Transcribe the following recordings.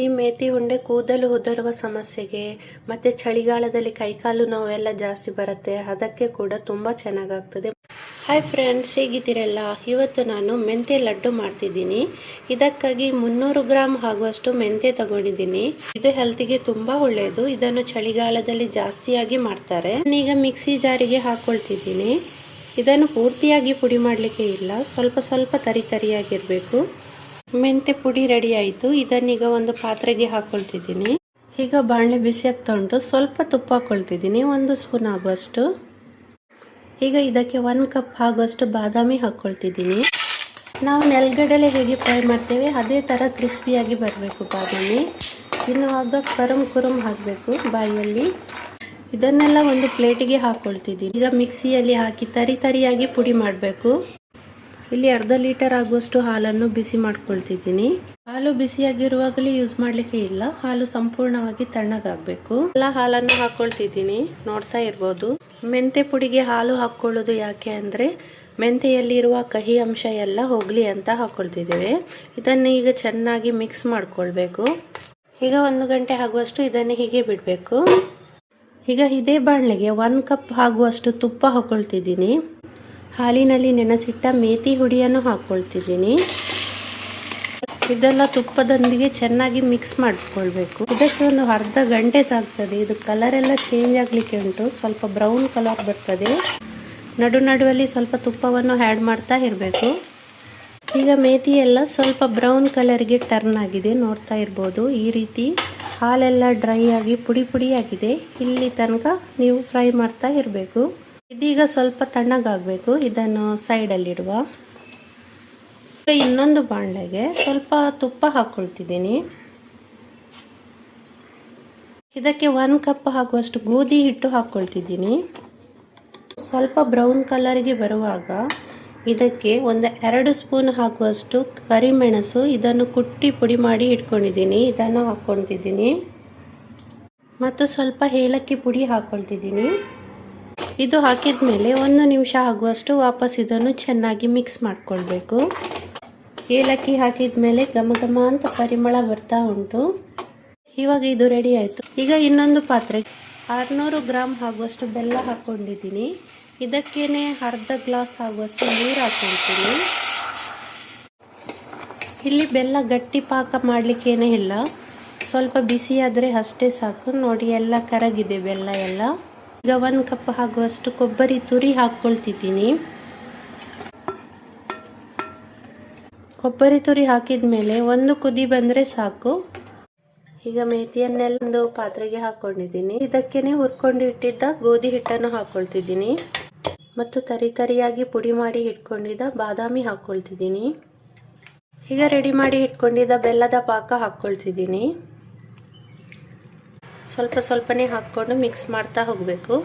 ಈ ಮೇಥಿ ಉಂಡೆ ಕೂದಲು ಉದುರುವ ಸಮಸ್ಯೆಗೆ, ಮತ್ತೆ ಚಳಿಗಾಲದಲ್ಲಿ ಕೈಕಾಲು ನೋವೆಲ್ಲ ಜಾಸ್ತಿ ಬರುತ್ತೆ. ಅದಕ್ಕೆ ಕೂಡ ತುಂಬ ಚೆನ್ನಾಗಾಗ್ತದೆ. ಹಾಯ್ ಫ್ರೆಂಡ್ಸ್ ಹೇಗಿದ್ದೀರಲ್ಲ? ಇವತ್ತು ನಾನು ಮೆಂತ್ಯ ಲಡ್ಡು ಮಾಡ್ತಿದ್ದೀನಿ. ಇದಕ್ಕಾಗಿ ಮುನ್ನೂರು ಗ್ರಾಮ್ ಆಗುವಷ್ಟು ಮೆಂತ್ಯ ತಗೊಂಡಿದ್ದೀನಿ. ಇದು ಹೆಲ್ತಿಗೆ ತುಂಬ ಒಳ್ಳೆಯದು ಇದನ್ನು ಚಳಿಗಾಲದಲ್ಲಿ ಜಾಸ್ತಿಯಾಗಿ ಮಾಡ್ತಾರೆ. ಈಗ ಮಿಕ್ಸಿ ಜಾರಿಗೆ ಹಾಕೊಳ್ತಿದ್ದೀನಿ. ಇದನ್ನು ಪೂರ್ತಿಯಾಗಿ ಪುಡಿ ಮಾಡಲಿಕ್ಕೆ ಇಲ್ಲ. ಸ್ವಲ್ಪ ಸ್ವಲ್ಪ ತರಿ ತರಿಯಾಗಿರಬೇಕು. ಮೆಂತೆ ಪುಡಿ ರೆಡಿ ಆಯಿತು. ಇದನ್ನೀಗ ಒಂದು ಪಾತ್ರೆಗೆ ಹಾಕೊಳ್ತಿದ್ದೀನಿ. ಈಗ ಬಾಣಲೆ ಬಿಸಿಯಾಗಿ ತೊಗೊಂಡು ಸ್ವಲ್ಪ ತುಪ್ಪ ಹಾಕೊಳ್ತಿದ್ದೀನಿ. ಒಂದು ಸ್ಪೂನ್ ಆಗುವಷ್ಟು. ಈಗ ಇದಕ್ಕೆ ಒನ್ ಕಪ್ ಆಗುವಷ್ಟು ಬಾದಾಮಿ ಹಾಕ್ಕೊಳ್ತಿದ್ದೀನಿ ನಾವು ನೆಲಗಡಲೆ ಹೇಗೆ ಫ್ರೈ ಮಾಡ್ತೇವೆ, ಅದೇ ಥರ ಕ್ರಿಸ್ಪಿಯಾಗಿ ಬರಬೇಕು ಬಾದಾಮಿ. ತಿನ್ನುವಾಗ ಕರುಮ್ ಕುರುಮ್ ಹಾಕಬೇಕು ಬಾಯಿಯಲ್ಲಿ ಇದನ್ನೆಲ್ಲ ಒಂದು ಪ್ಲೇಟಿಗೆ ಹಾಕ್ಕೊಳ್ತಿದ್ದೀನಿ ಈಗ ಮಿಕ್ಸಿಯಲ್ಲಿ ಹಾಕಿ ತರಿ ತರಿಯಾಗಿ ಪುಡಿ ಮಾಡಬೇಕು. ಇಲ್ಲಿ ಅರ್ಧ ಲೀಟರ್ ಆಗುವಷ್ಟು ಹಾಲನ್ನು ಬಿಸಿ ಮಾಡ್ಕೊಳ್ತಿದ್ದೀನಿ. ಹಾಲು ಬಿಸಿಯಾಗಿರುವಾಗಲೇ ಯೂಸ್ ಮಾಡ್ಲಿಕ್ಕೆ ಇಲ್ಲ. ಹಾಲು ಸಂಪೂರ್ಣವಾಗಿ ತಣ್ಣಗಾಗಬೇಕು. ಎಲ್ಲ ಹಾಲನ್ನು ಹಾಕೊಳ್ತಿದ್ದೀನಿ. ನೋಡ್ತಾ ಇರ್ಬೋದು. ಮೆಂತೆ ಪುಡಿಗೆ ಹಾಲು ಹಾಕ್ಕೊಳ್ಳೋದು ಯಾಕೆ ಅಂದರೆ, ಮೆಂತೆಯಲ್ಲಿರುವ ಕಹಿ ಅಂಶ ಎಲ್ಲ ಹೋಗಲಿ ಅಂತ ಹಾಕೊಳ್ತಿದ್ದೇವೆ. ಇದನ್ನು ಈಗ ಚೆನ್ನಾಗಿ ಮಿಕ್ಸ್ ಮಾಡ್ಕೊಳ್ಬೇಕು. ಈಗ ಒಂದು ಗಂಟೆ ಆಗುವಷ್ಟು ಇದನ್ನು ಹೀಗೆ ಬಿಡಬೇಕು. ಈಗ ಇದೇ ಬಾಣಲೆಗೆ ಒನ್ ಕಪ್ ಆಗುವಷ್ಟು ತುಪ್ಪ ಹಾಕೊಳ್ತಿದ್ದೀನಿ. ಹಾಲಿನಲ್ಲಿ ನೆನೆಸಿಟ್ಟ ಮೇತಿ ಹುಡಿಯನ್ನು ಹಾಕ್ಕೊಳ್ತಿದ್ದೀನಿ ಇದೆಲ್ಲ ತುಪ್ಪದೊಂದಿಗೆ ಚೆನ್ನಾಗಿ ಮಿಕ್ಸ್ ಮಾಡಿಕೊಳ್ಬೇಕು. ಇದಕ್ಕೆ ಒಂದು ಅರ್ಧ ಗಂಟೆ ತಾಗ್ತದೆ. ಇದು ಕಲರ್ ಎಲ್ಲ ಚೇಂಜ್ ಆಗಲಿಕ್ಕೆ ಉಂಟು. ಸ್ವಲ್ಪ ಬ್ರೌನ್ ಕಲರ್ ಬರ್ತದೆ. ನಡು ನಡುವಲ್ಲಿ ಸ್ವಲ್ಪ ತುಪ್ಪವನ್ನು ಆ್ಯಡ್ ಮಾಡ್ತಾ ಇರಬೇಕು. ಈಗ ಮೇತಿ ಎಲ್ಲ ಸ್ವಲ್ಪ ಬ್ರೌನ್ ಕಲರ್ಗೆ ಟರ್ನ್ ಆಗಿದೆ. ನೋಡ್ತಾ ಇರ್ಬೋದು. ಈ ರೀತಿ ಹಾಲೆಲ್ಲ ಡ್ರೈ ಆಗಿ ಪುಡಿ ಪುಡಿಯಾಗಿದೆ ಇಲ್ಲಿ ತನಕ ನೀವು ಫ್ರೈ ಮಾಡ್ತಾ ಇರಬೇಕು. ಇದೀಗ ಸ್ವಲ್ಪ ತಣ್ಣಗಾಗಬೇಕು, ಇದನ್ನು ಸೈಡಲ್ಲಿಡುವ. ಇನ್ನೊಂದು ಬಾಣಲೆಗೆ ಸ್ವಲ್ಪ ತುಪ್ಪ ಹಾಕ್ಕೊಳ್ತಿದ್ದೀನಿ ಇದಕ್ಕೆ ಒನ್ ಕಪ್ ಹಾಕುವಷ್ಟು ಗೋಧಿ ಹಿಟ್ಟು ಹಾಕ್ಕೊಳ್ತಿದ್ದೀನಿ ಸ್ವಲ್ಪ ಬ್ರೌನ್ ಕಲರ್ಗೆ ಬರುವಾಗ ಇದಕ್ಕೆ ಒಂದು ಎರಡು ಸ್ಪೂನ್ ಹಾಕುವಷ್ಟು ಕರಿಮೆಣಸು, ಇದನ್ನು ಕುಟ್ಟಿ ಪುಡಿ ಮಾಡಿ ಇಟ್ಕೊಂಡಿದ್ದೀನಿ, ಇದನ್ನು ಹಾಕ್ಕೊಳ್ತಿದ್ದೀನಿ ಮತ್ತು ಸ್ವಲ್ಪ ಏಲಕ್ಕಿ ಪುಡಿ ಹಾಕ್ಕೊಳ್ತಿದ್ದೀನಿ ಇದು ಹಾಕಿದ ಮೇಲೆ ಒಂದು ನಿಮಿಷ ಆಗುವಷ್ಟು ವಾಪಸ್ ಇದನ್ನು ಚೆನ್ನಾಗಿ ಮಿಕ್ಸ್ ಮಾಡಿಕೊಳ್ಬೇಕು. ಏಲಕ್ಕಿ ಹಾಕಿದ ಮೇಲೆ ಘಮ ಘಮ ಅಂತ ಪರಿಮಳ ಬರ್ತಾ ಉಂಟು. ಇವಾಗ ಇದು ರೆಡಿ ಆಯಿತು. ಈಗ ಇನ್ನೊಂದು ಪಾತ್ರೆ. ಆರುನೂರು ಗ್ರಾಮ್ ಆಗುವಷ್ಟು ಬೆಲ್ಲ ಹಾಕ್ಕೊಂಡಿದ್ದೀನಿ ಇದಕ್ಕೇನೆ ಅರ್ಧ ಗ್ಲಾಸ್ ಆಗುವಷ್ಟು ನೀರು ಹಾಕ್ಕೊಳ್ತೀನಿ. ಇಲ್ಲಿ ಬೆಲ್ಲ ಗಟ್ಟಿ ಪಾಕ ಮಾಡಲಿಕ್ಕೇನೇ ಇಲ್ಲ. ಸ್ವಲ್ಪ ಬಿಸಿಯಾದರೆ ಅಷ್ಟೇ ಸಾಕು. ನೋಡಿ, ಎಲ್ಲ ಕರಗಿದೆ ಬೆಲ್ಲ ಎಲ್ಲ. ಈಗ ಒಂದು ಕಪ್ ಆಗುವಷ್ಟು ಕೊಬ್ಬರಿ ತುರಿ ಹಾಕ್ಕೊಳ್ತಿದ್ದೀನಿ. ಕೊಬ್ಬರಿ ತುರಿ ಹಾಕಿದ ಮೇಲೆ ಒಂದು ಕುದಿ ಬಂದರೆ ಸಾಕು. ಈಗ ಮೇತಿಯನ್ನೆಲ್ಲ ಒಂದು ಪಾತ್ರೆಗೆ ಹಾಕ್ಕೊಂಡಿದ್ದೀನಿ. ಇದಕ್ಕೇನೆ ಹುರ್ಕೊಂಡು ಇಟ್ಟಿದ್ದ ಗೋಧಿ ಹಿಟ್ಟನ್ನು ಹಾಕ್ಕೊಳ್ತಿದ್ದೀನಿ. ಮತ್ತು ತರಿ ತರಿಯಾಗಿ ಪುಡಿ ಮಾಡಿ ಇಟ್ಕೊಂಡಿದ್ದ ಬಾದಾಮಿ ಹಾಕ್ಕೊಳ್ತಿದ್ದೀನಿ. ಈಗ ರೆಡಿ ಮಾಡಿ ಇಟ್ಕೊಂಡಿದ್ದ ಬೆಲ್ಲದ ಪಾಕ ಹಾಕ್ಕೊಳ್ತಿದ್ದೀನಿ. ಸ್ವಲ್ಪ ಸ್ವಲ್ಪನೇ ಹಾಕ್ಕೊಂಡು ಮಿಕ್ಸ್ ಮಾಡ್ತಾ ಹೋಗಬೇಕು.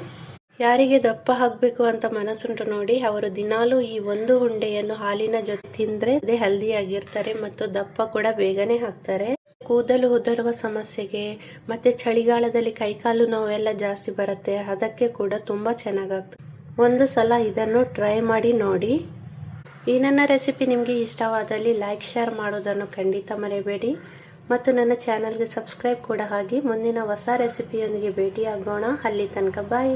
ಯಾರಿಗೆ ದಪ್ಪ ಹಾಕಬೇಕು ಅಂತ ಮನಸ್ಸುಂಟು ನೋಡಿ, ಅವರು ದಿನಾಲೂ ಈ ಒಂದು ಉಂಡೆಯನ್ನು ಹಾಲಿನ ಜೊತೆ ತಿಂದರೆ ಅದೇ ಹೆಲ್ದಿಯಾಗಿರ್ತಾರೆ ಮತ್ತು ದಪ್ಪ ಕೂಡ ಬೇಗನೆ ಹಾಕ್ತಾರೆ. ಕೂದಲು ಉದುರುವ ಸಮಸ್ಯೆಗೆ ಮತ್ತೆ ಚಳಿಗಾಲದಲ್ಲಿ ಕೈಕಾಲು ನೋವೆಲ್ಲ ಜಾಸ್ತಿ ಬರುತ್ತೆ, ಅದಕ್ಕೆ ಕೂಡ ತುಂಬ ಚೆನ್ನಾಗಾಗ್ತದೆ ಒಂದು ಸಲ ಇದನ್ನು ಟ್ರೈ ಮಾಡಿ ನೋಡಿ. ಈ ನನ್ನ ರೆಸಿಪಿ ನಿಮಗೆ ಇಷ್ಟವಾದಲ್ಲಿ ಲೈಕ್ ಶೇರ್ ಮಾಡೋದನ್ನು ಖಂಡಿತ ಮರೆಯಬೇಡಿ. ಮತ್ತು ನನ್ನ ಚಾನಲ್ಗೆ ಸಬ್ಸ್ಕ್ರೈಬ್ ಕೂಡ ಆಗಿ ಮುಂದಿನ ಹೊಸ ರೆಸಿಪಿಯೊಂದಿಗೆ ಭೇಟಿಯಾಗೋಣ. ಅಲ್ಲಿ ತನಕ ಬಾಯ್.